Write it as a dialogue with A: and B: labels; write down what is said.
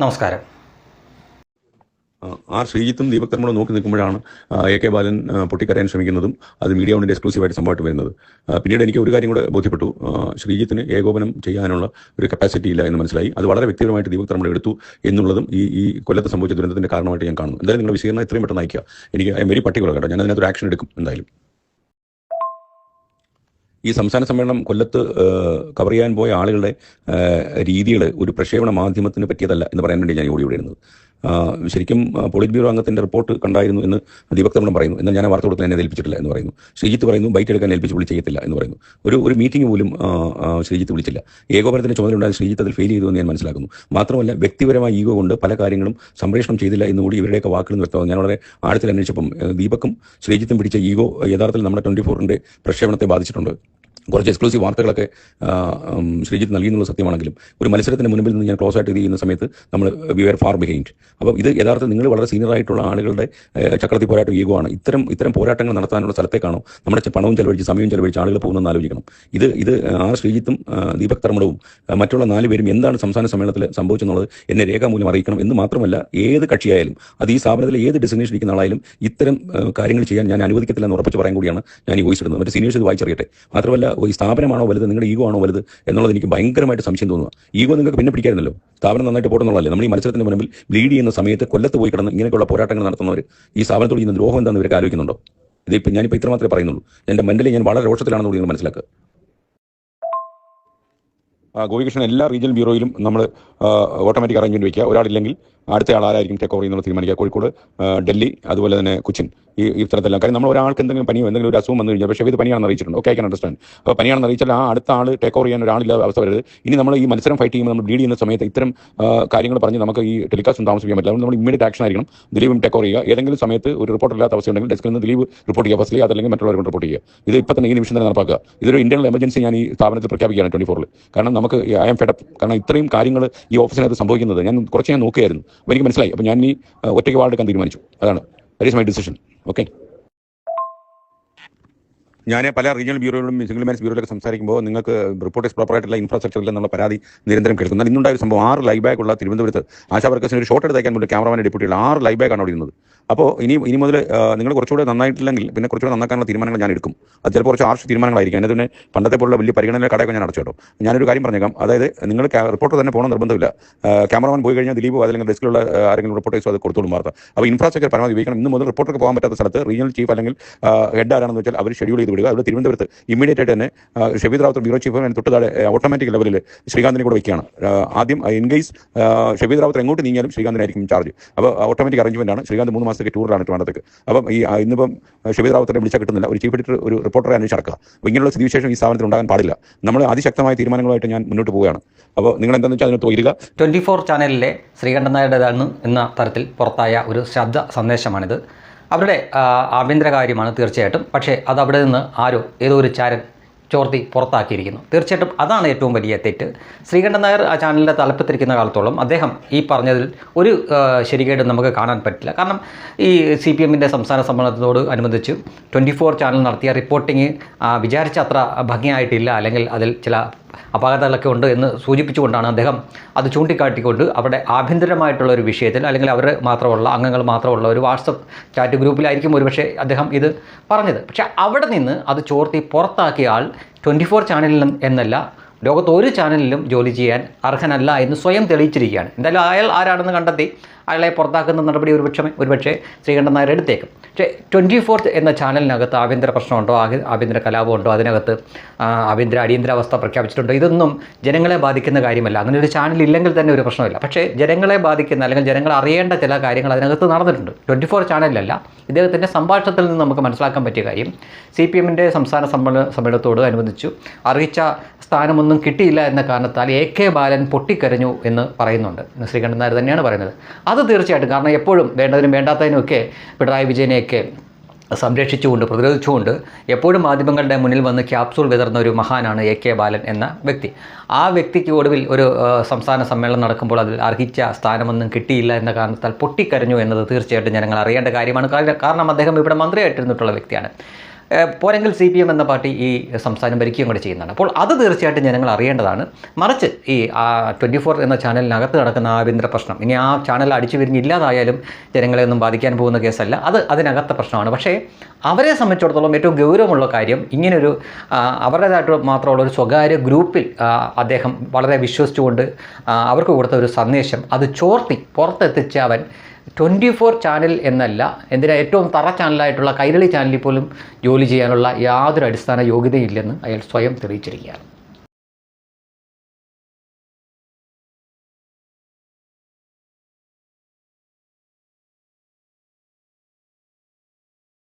A: നമസ്കാരം.
B: ആർ ശ്രീജിത്തും ദീപക് തർമ്മളും നോക്കി നിൽക്കുമ്പോഴാണ് എ കെ ബാലൻ പൊട്ടിക്കരയാൻ ശ്രമിക്കുന്നതും അത് മീഡിയ വണ്ണിന്റെ എക്സ്ക്ലൂസീവായിട്ട് സംഭവമായിട്ട് വരുന്നത്. പിന്നീട് എനിക്ക് ഒരു കാര്യം കൂടെ ബോധ്യപ്പെട്ടു. ശ്രീജിത്തിന് ഏകോപനം ചെയ്യാനുള്ള ഒരു കപ്പാസിറ്റി ഇല്ല എന്ന് മനസ്സിലായി. അത് വളരെ വ്യക്തിപരമായിട്ട് ദീപക് തർമ്മൾ എടുത്തു എന്നുള്ളതും ഈ ഈ കൊല്ലത്ത് സംഭവിച്ച ദുരന്തത്തിന്റെ കാരണമായിട്ട് ഞാൻ കാണുന്നു. എന്തായാലും നിങ്ങളുടെ വിശീകരണം എത്രയും പെട്ടെന്ന് അയക്കുക എനിക്ക് വെരി പർട്ടിക്കുലർ കേട്ടോ. ഞാൻ അതിനകത്ത് ഒരു ആക്ഷൻ എടുക്കും എന്തായാലും. ഈ സംസ്ഥാന സമ്മേളനം കൊല്ലത്ത് കവർ ചെയ്യാൻ പോയ ആളുകളുടെ രീതികൾ ഒരു പ്രക്ഷേപണ മാധ്യമത്തിന് പറ്റിയതല്ല എന്ന് പറയാൻ വേണ്ടി ഞാൻ ഓടി വരുന്നത് ശരിക്കും പോളിറ്റ് ബ്യൂറോ അംഗത്തിന്റെ റിപ്പോർട്ട് കണ്ടായിരുന്നു എന്ന് ദീപക് പറയുന്നു. എന്നാൽ ഞാൻ വാർത്ത കൊടുക്കാൻ എന്നെ ഏൽപ്പിച്ചിട്ടില്ല എന്ന് പറയുന്നു. ശ്രീജിത്ത് പറയുന്നു ബൈറ്റ് എടുക്കാൻ ഏൽപ്പിച്ച് വിളി ചെയ്യത്തില്ല എന്ന് പറയുന്നു. ഒരു ഒരു മീറ്റിംഗ് പോലും ശ്രീജിത്ത് വിളിച്ചില്ല. ഏകോപനത്തിന്റെ ചുമതല ഉണ്ടായ ശ്രീജിത്ത് അതിൽ ഫെയിൽ ചെയ്തു എന്ന് ഞാൻ മനസ്സിലാക്കുന്നു. മാത്രമല്ല വ്യക്തിപരമായ ഈഗോ കൊണ്ട് പല കാര്യങ്ങളും സംപ്രേഷണം ചെയ്തില്ല എന്നുകൂടി ഇവരുടെയൊക്കെ വാക്കുകൾ നിന്ന് വ്യക്തമാകും ഞാൻ വളരെ ആഴത്തിൽ അന്വേഷിച്ചപ്പം ദീപക്കും ശ്രീജിത്തും പിടിച്ച ഈഗോ യഥാർത്ഥത്തിൽ നമ്മുടെ ട്വന്റി ഫോറിന്റെ പ്രക്ഷേപണത്തെ ബാധിച്ചിട്ടുണ്ട്. കുറച്ച് എക്സ്ക്ലൂസീവ് വാർത്തകളൊക്കെ ശ്രീജിത്ത് നൽകി നൽകിയെന്നുള്ള സത്യമാണെങ്കിലും ഒരു മത്സരത്തിന് മുൻപിൽ നിന്ന് ഞാൻ ക്ലോസ് ആയിട്ട് ഇത് ചെയ്യുന്ന സമയത്ത് നമ്മൾ വി ആർ ഫാർ ബിഹൈൻഡ് അപ്പോൾ ഇത് യഥാർത്ഥത്തിൽ നിങ്ങൾ വളരെ സീനിയർ ആയിട്ടുള്ള ആളുകളുടെ ചക്രത്തി പോരാട്ടം ഈഗോ ആണ്. ഇത്തരം ഇത്തരം പോരാട്ടങ്ങൾ നടത്താനുള്ള സ്ഥലത്തേക്കാണോ നമ്മുടെ പണവും ചെലവഴിച്ച് സമയവും ചെലവഴിച്ച് ആളുകൾ പോകുന്നതെന്ന് ആലോചിക്കണം. ഇത് ഇത് ആ ശ്രീജിത്തും ദീപക് തർമ്മടവും മറ്റുള്ള നാല് പേരും എന്താണ് സംസ്ഥാന സമ്മേളനത്തിൽ സംഭവിച്ചെന്നുള്ളത് എന്നെ രേഖാമൂലം അറിയിക്കണം എന്ന് മാത്രമല്ല ഏത് കക്ഷിയായാലും അത് ഈ സ്ഥാപനത്തിലെ ഏത് ഡെസിഗ്നേഷൻ ഇരിക്കുന്ന ആളായാലും ഇത്തരം കാര്യങ്ങൾ ചെയ്യാൻ ഞാൻ അനുവദിക്കത്തില്ല എന്ന് ഉറപ്പിച്ച് പറയാൻ കൂടിയാണ് ഞാൻ ഈ വോയിസ് ഇടുന്നത്. മറ്റേ സീനിയേഴ്സ് ഇത് വായിച്ചറിയട്ടെ. മാത്രമല്ല ഈ സ്ഥാപനമാണോ വലുത് നിങ്ങളുടെ ഈഗോ ആണോ വലുത് എന്നുള്ളത് എനിക്ക് ഭയങ്കരമായിട്ട് സംശയം തോന്നുക. ഈഗോ നിങ്ങൾക്ക് പിന്നെ പിടിക്കായിരുന്നല്ലോ സ്ഥാപനം നന്നായിട്ട് പോട്ടെന്നുള്ളതല്ലേ. നമ്മൾ ഈ മത്സരത്തിന് മുൻപിൽ ലീഡ് ചെയ്യുന്ന സമയത്ത് കൊല്ലത്ത് പോയി കിടന്ന് ഇങ്ങനെയുള്ള പോരാട്ടങ്ങൾ നടത്തുന്നവർ ഈ സ്ഥാപനത്തോട് ചെയ്യുന്ന ദ്രോഹം എന്താണെന്ന് ഇവർക്ക് ആലോചിക്കുന്നുണ്ടോ? ഇതിപ്പോൾ ഞാനിപ്പോൾ ഇത്ര മാത്രമേ പറയുന്നുള്ളൂ. എന്റെ മെന്റലി ഞാൻ വളരെ രോഷത്തിലാണെന്ന് നിങ്ങൾ മനസ്സിലാക്കുക. ഗോപികൃഷ്ണൻ എല്ലാ റീജിയണൽ ബ്യൂറോയിലും നമ്മൾ ഓട്ടോമാറ്റിക് അറേഞ്ച്മെന്റ് വയ്ക്കുക ഒരാളില്ലെങ്കിൽ അടുത്ത ആൾ ആരായിരിക്കും ടേക്ക് ഓവർ ചെയ്യുന്നത് തീരുമാനിക്കുക? കോഴിക്കോട് ഡൽഹി അതുപോലെ തന്നെ കൊച്ചിൻ. ഈ ഇത്തരത്തിലെല്ലാം. കാര്യം നമ്മൾ ഒരാൾക്ക് എന്തെങ്കിലും പനിയോ എന്തെങ്കിലും ഒരു അസുഖം വന്നു കഴിഞ്ഞാൽ പക്ഷേ ഇത് പനിയാണെന്ന് അറിയിച്ചിട്ടുണ്ട്. ഓക്കെ ഐ കൻ അണ്ടർസ്റ്റാൻഡ് അപ്പോൾ പനിയാണെന്ന് അറിയിച്ചാൽ ആ അടുത്ത ആൾ ടേക്ക് ഓവർ ചെയ്യാൻ ഒരാളില്ല അവസ്ഥ വരരുത്. ഇനി നമ്മൾ ഈ മത്സരം ഫൈറ്റ് ചെയ്യുമ്പോൾ നമ്മൾ ലീഡ് ചെയ്യുന്ന സമയത്ത് ഇത്തരം കാര്യങ്ങൾ പറഞ്ഞ് നമുക്ക് ഈ ടെലികാസ്റ്റ് താമസിക്കാൻ പറ്റില്ല. നമ്മൾ ഇമ്മീഡിയറ്റ് ആക്ഷൻ ആയിരിക്കണം. ദിലീപും ടേക്ക് ഓവർ ചെയ്യുക. ഏതെങ്കിലും സമയത്ത് ഒരു റിപ്പോർട്ട് ഇല്ലാത്ത അവസ്ഥ ഉണ്ടെങ്കിൽ ഡെസ്കിൽ നിന്ന് ദിലീപ് റിപ്പോർട്ട് ചെയ്യുക. ഫസ്റ്റ് അതല്ലെങ്കിൽ മറ്റുള്ളവർ റിപ്പോർട്ട് ചെയ്യുക. ഇത് ഇപ്പം തന്നെ ഈ നിമിഷം തന്നെ നടപ്പാക്കുക. ഇതൊരു ഇന്റർണൽ എമർജൻസി ഞാൻ ഈ സ്ഥാപനത്തിൽ പ്രഖ്യാപിക്കുകയാണ് ട്വന്റി ഫോറിൽ കാരണം നമുക്ക് ഐ എം ഫെഡപ്പ് കാരണം ഇത്രയും കാര്യങ്ങൾ ഈ ഓഫീസിനകത്ത് സംഭവിക്കുന്നത്. ഞാൻ കുറച്ച് ഞാൻ നോക്കുകയായിരുന്നു. അപ്പോൾ എനിക്ക് മനസ്സിലായി. അപ്പോൾ ഞാൻ ഇനി ഒറ്റയ്ക്ക് വാർഡെടുക്കാൻ തീരുമാനിച്ചു. അതാണ്. That is my decision okay ഞാൻ പല റീജിയണൽ ബ്യൂറോകളും സിംഗിൾ മാനേജ് ബ്യൂറോയിലൊക്കെ സംസാരിക്കുമ്പോൾ നിങ്ങൾക്ക് റിപ്പോർട്ടേഴ്സ് പ്രോപ്പറായിട്ടുള്ള ഇൻഫ്രാസ്ട്രക്ചർ ഇല്ലെന്നുള്ള പരാതി നിരന്തരം കേൾക്കുന്നു എന്നാൽ ഇന്നുണ്ടായ സംഭവം ആറ് ലൈ ബാഗ് ഉള്ള തിരുവനന്തപുരത്ത് ആശാ വർക്കേഴ്സിന് ഒരു ഷോട്ട് എടുത്തേക്കാൻ വേണ്ടി ക്യാമറമാൻ ഡെപ്യൂട്ടിയുള്ള ആറ് ലൈ ബാഗ് ആണ് അവിടെ ഇരുന്നത്. അപ്പോൾ ഇനി ഇനി മുതൽ നിങ്ങൾ കുറച്ചുകൂടെ നന്നായിട്ടില്ലെങ്കിൽ പിന്നെ കുറച്ചുകൂടെ നന്നാക്കാനുള്ള തീരുമാനങ്ങൾ ഞാൻ എടുക്കും. അത് ചിലപ്പോൾ കുറച്ച് ആർഷ് തീരുമാനങ്ങളായിരിക്കും. അതിന് പണ്ടത്തെ പോലുള്ള വലിയ പരിഗണന കടയൊക്കെ ഞാൻ അടച്ചു കേട്ടോ. ഞാനൊരു കാര്യം പറഞ്ഞേക്കാം. അതായത് നിങ്ങൾ റിപ്പോർട്ടർ തന്നെ പോകണം നിർബന്ധമില്ല. ക്യാമറമാൻ പോയി കഴിഞ്ഞാൽ ദിലീപ് അല്ലെങ്കിൽ ഡെസ്കിലുള്ള ആരെങ്കിലും റിപ്പോർട്ടേഴ്സോ അത് കൊടുത്തോളും വാർത്ത. അപ്പോൾ ഇൻഫ്രാസ്ട്രക്ചർ പരമാവധി ഉപയോഗിക്കണം. ഇന്ന് മുതൽ റിപ്പോർട്ടർക്ക് പോകാൻ പറ്റാത്ത സ്ഥലത്ത് റീജിയണൽ ചീഫ് അല്ലെങ്കിൽ ഹെഡ് ആരാണെന്ന് വെച്ചാൽ അവർ ഷെഡ്യൂൾ ചെയ്ത് വിടുക. അവിടെ തിരുവനന്തപുരത്ത് ഇമ്മീഡിയറ്റ് ആയിട്ട് തന്നെ ഷബീദ് റാവത്ത് ബ്യൂറോ ചീഫ് അതിന് തൊട്ട് താഴെ ഓട്ടോമാറ്റിക് ലെവലിൽ ശ്രീകാന്തിനെ കൂടെ വയ്ക്കുകയാണ് ആദ്യം ഇൻ കേസ് ഷബീദ് റാവത്ത് എങ്ങോട്ട് നീങ്ങിയാലും ശ്രീകാന്തിനായിരിക്കും ചാർജ് അപ്പോൾ ഓട്ടോമാറ്റിക് അറേഞ്ച്മെന്റ് ആണ്. ശ്രീകാന്ത് മൂന്ന് മാസത്തേക്ക് ടൂറിലാണ് ട്രിവാൻഡത്തേക്ക് അപ്പം ഈ ഇന്നിപ്പം ഷബീദ് റാവത്തിനെ വിളിച്ചാൽ കിട്ടുന്നില്ല. ഒരു ചീഫ് എഡിറ്റർ ഒരു റിപ്പോർട്ടറെ അന്വേഷിച്ച് നടക്കുക. അപ്പോൾ ഇങ്ങനെയുള്ള സ്ഥിതിവിശേഷം ഈ സ്ഥാപനത്തിൽ ഉണ്ടാകാൻ പാടില്ല. നമ്മൾ അതിശക്തമായ തീരുമാനങ്ങളുമായിട്ട് ഞാൻ മുന്നോട്ട് പോവുകയാണ്. അപ്പോൾ നിങ്ങൾ എന്താണെന്ന് വെച്ചാൽ അതിനകത്ത് വരിക
A: ട്വന്റി ഫോർ ചാനലിലെ ശ്രീകണ്ഠൻ നായരുടേതാണ് എന്ന തരത്തിൽ പുറത്തായ ഒരു ശബ്ദ സന്ദേശമാണിത്. അവരുടെ ആഭ്യന്തരകാര്യമാണ് ആഭ്യന്തര കാര്യമാണ് തീർച്ചയായിട്ടും. പക്ഷേ അത് അവിടെ നിന്ന് ആരോ ഏതോ ഒരു ചാരൻ ചോർത്തി പുറത്താക്കിയിരിക്കുന്നു. തീർച്ചയായിട്ടും അതാണ് ഏറ്റവും വലിയ തെറ്റ്. ശ്രീകണ്ഠൻ നായർ ആ ചാനലിന്റെ തലപ്പത്തിരിക്കുന്ന കാലത്തോളം അദ്ദേഹം ഈ പറഞ്ഞതിൽ ഒരു ശരികേടും നമുക്ക് കാണാൻ പറ്റില്ല. കാരണം ഈ സി പി എമ്മിന്റെ സംസ്ഥാന സമ്മേളനത്തോട് അനുബന്ധിച്ച് ട്വന്റി ഫോർ ചാനൽ നടത്തിയ റിപ്പോർട്ടിങ് വിചാരിച്ച അത്ര ഭംഗിയായിട്ടില്ല. അല്ലെങ്കിൽ അതിൽ ചില അപാകതകളൊക്കെ ഉണ്ട് എന്ന് സൂചിപ്പിച്ചുകൊണ്ടാണ് അദ്ദേഹം അത് ചൂണ്ടിക്കാട്ടിക്കൊണ്ട് അവരുടെ ആഭ്യന്തരമായിട്ടുള്ള ഒരു വിഷയത്തിൽ അല്ലെങ്കിൽ അവർ മാത്രമുള്ള അംഗങ്ങൾ മാത്രമുള്ള ഒരു വാട്സപ്പ് ചാറ്റ് ഗ്രൂപ്പിലായിരിക്കും ഒരുപക്ഷെ അദ്ദേഹം ഇത് പറഞ്ഞത്. പക്ഷേ അവിടെ നിന്ന് അത് ചോർത്തി പുറത്താക്കിയ ആൾ ട്വന്റി ഫോർ ചാനലിൽ എന്നല്ല ലോകത്ത് ഒരു ചാനലിലും ജോലി ചെയ്യാൻ അർഹനല്ല എന്ന് സ്വയം തെളിയിച്ചിരിക്കുകയാണ്. എന്തായാലും അയാൾ ആരാണെന്ന് കണ്ടെത്തി അയാളെ പുറത്താക്കുന്ന നടപടി ഒരുപക്ഷെ ഒരുപക്ഷെ ശ്രീകണ്ഠൻ നായർ എടുത്തേക്കും. പക്ഷേ ട്വന്റി ഫോർത്ത് എന്ന ചാനലിനകത്ത് ആഭ്യന്തര പ്രശ്നമുണ്ടോ? ആഭ്യ- ആഭ്യന്തര കലാപമുണ്ടോ? അതിനകത്ത് ആഭ്യന്തര അടിയന്തരാവസ്ഥ പ്രഖ്യാപിച്ചിട്ടുണ്ടോ? ഇതൊന്നും ജനങ്ങളെ ബാധിക്കുന്ന കാര്യമല്ല. അങ്ങനെ ഒരു ചാനൽ ഇല്ലെങ്കിൽ തന്നെ ഒരു പ്രശ്നമില്ല. പക്ഷേ ജനങ്ങളെ ബാധിക്കുന്ന അല്ലെങ്കിൽ ജനങ്ങൾ അറിയേണ്ട ചില കാര്യങ്ങൾ അതിനകത്ത് നടന്നിട്ടുണ്ട്. ട്വന്റി ഫോർ ചാനലിലല്ല. ഇദ്ദേഹത്തിന്റെ സംഭാഷണത്തിൽ നിന്ന് നമുക്ക് മനസ്സിലാക്കാൻ പറ്റിയ കാര്യം സി പി എമ്മിന്റെ സംസ്ഥാന സമ്മേളന സമ്മേളനത്തോട് അനുബന്ധിച്ചു അറിയിച്ച സ്ഥാനമൊന്നും കിട്ടിയില്ല എന്ന കാരണത്താൽ എ കെ ബാലൻ പൊട്ടിക്കരഞ്ഞു എന്ന് പറയുന്നുണ്ട്. ശ്രീകണ്ഠൻ നായർ തന്നെയാണ് പറയുന്നത്. അത് തീർച്ചയായിട്ടും കാരണം എപ്പോഴും വേണ്ടതിനും വേണ്ടാത്തതിനും ഒക്കെ പിണറായി വിജയനെയൊക്കെ സംരക്ഷിച്ചുകൊണ്ട് പ്രതിരോധിച്ചുകൊണ്ട് എപ്പോഴും മാധ്യമങ്ങളുടെ മുന്നിൽ വന്ന് ക്യാപ്സൂൾ വിതർന്ന ഒരു മഹാനാണ് എ കെ ബാലൻ എന്ന വ്യക്തി. ആ വ്യക്തിക്ക് ഒടുവിൽ ഒരു സംസ്ഥാന സമ്മേളനം നടക്കുമ്പോൾ അതിൽ അർഹിച്ച സ്ഥാനമൊന്നും കിട്ടിയില്ല എന്ന കാരണത്താൽ പൊട്ടിക്കരഞ്ഞു എന്നത് തീർച്ചയായിട്ടും ജനങ്ങൾ അറിയേണ്ട കാര്യമാണ്. കാരണം- അദ്ദേഹം ഇവിടെ മന്ത്രിയായിട്ടിരുന്നിട്ടുള്ള വ്യക്തിയാണ്. പോരെങ്കിൽ സി പി എം എന്ന പാർട്ടി ഈ സംസ്ഥാനം ഭരിക്കുകയും കൂടെ ചെയ്യുന്നതാണ്. അപ്പോൾ അത് തീർച്ചയായിട്ടും ജനങ്ങൾ അറിയേണ്ടതാണ്. മറിച്ച് ഈ ട്വന്റി ഫോർ എന്ന ചാനലിനകത്ത് നടക്കുന്ന ആഭ്യന്തര പ്രശ്നം ഇനി ആ ചാനൽ അടിച്ചു വിരിഞ്ഞില്ലാതായാലും ജനങ്ങളെ ഒന്നും ബാധിക്കാൻ പോകുന്ന കേസല്ല. അത് അതിനകത്തെ പ്രശ്നമാണ്. പക്ഷേ അവരെ സംബന്ധിച്ചിടത്തോളം ഏറ്റവും ഗൗരവമുള്ള കാര്യം ഇങ്ങനൊരു അവരുടേതായിട്ട് മാത്രമുള്ള ഒരു സ്വകാര്യ ഗ്രൂപ്പിൽ അദ്ദേഹം വളരെ വിശ്വസിച്ചുകൊണ്ട് അവർക്ക് കൊടുത്ത ഒരു സന്ദേശം അത് ചോർത്തി പുറത്തെത്തിച്ച് അവൻ ട്വന്റി ഫോർ ചാനൽ എന്നല്ല എന്തിനാ ഏറ്റവും തറ ചാനലായിട്ടുള്ള കൈരളി ചാനലിൽ പോലും ജോലി ചെയ്യാനുള്ള യാതൊരു അടിസ്ഥാന യോഗ്യതയില്ലെന്ന് അയാൾ സ്വയം തെളിയിച്ചിരിക്കുകയാണ്.